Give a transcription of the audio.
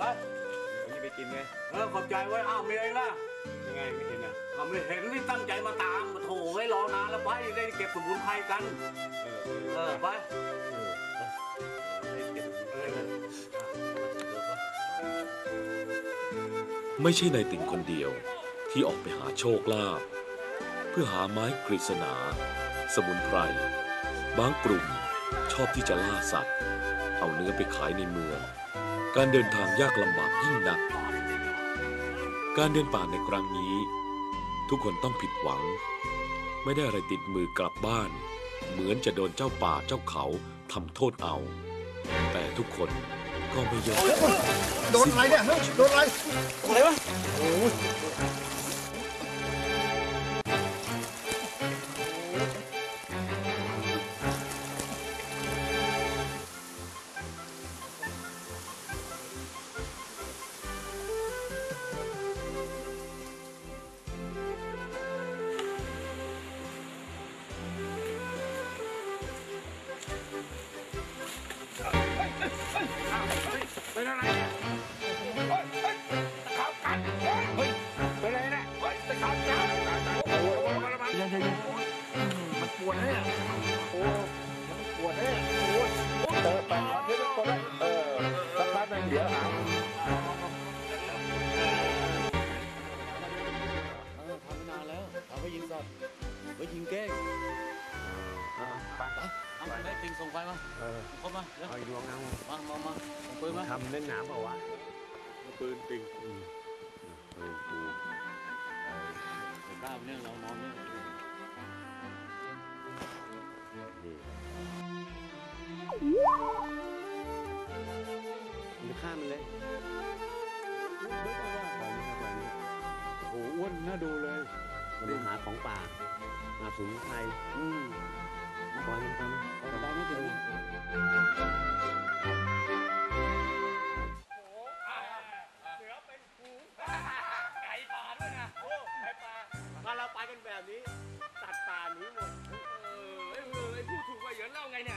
ไปวันนี้ไปกินไง เออขอบใจไว้อ้าวมีอะไรล่ะ ยังไงไม่เห็นอะเอาไม่เห็นที่ตั้งใจมาตามมาโถให้รอนานแล้วไปได้เก็บสมุนไพรกัน เออเออไปได้เก็บเออไม่ใช่นายติ่งคนเดียวที่ออกไปหาโชคลาภเพื่อหาไม้กฤษณา สมุนไพร บางกลุ่มชอบที่จะล่าสัตว์ เอาเนื้อไปขายในเมือง การเดินทางยากลำบากยิ่งนัก การเดินป่าในครั้งนี้ ทุกคนต้องผิดหวัง ไม่ได้อะไรติดมือกลับบ้าน เหมือนจะโดนเจ้าป่าเจ้าเขาทำโทษเอา แต่ทุกคนก็ไม่ยอมโดนอะไรเนี่ย โดนอะไร อะไรวะ เป็นอะไรตะขาบกัดเฮ้ยเป็นอะไรเนี่ยเฮ้ยตะขาบกัดโอ้โหระวังระวังยังยังมันปวดเนี่ยโอ้มันปวดเนี่ยโอ้ยเออแปะเดี๋ยวมันปวดเลยเออสักพักหนึงเดี๋ยวหายเออทำมานานแล้วเอาไปยิงสัตว์ไปยิงแก้ง เอาได้ติ่งส่งไฟมาเออเข้ามาเดี๋ยวเอาอีกดวงเอามามามาส่งปืนมาทำเล่นหนามเปล่าวะปืนติ่งเออดูเดี๋ยวด้ามเนี่ยเรานอนเนี่ยนี่มันฆ่ามันเลยปล่อยมันปล่อยมันโอ้อ้วนน่าดูเลยมันมาหาของป่าหาสมุนไพรอืม ปล่อยมันไปมันเอาไปไม่ถึงถ้าเราไปกันแบบนี้ตัดป่าหนี้หมด เออไอ้พูดถูกว่าเหยินเล่าไงเนี่ย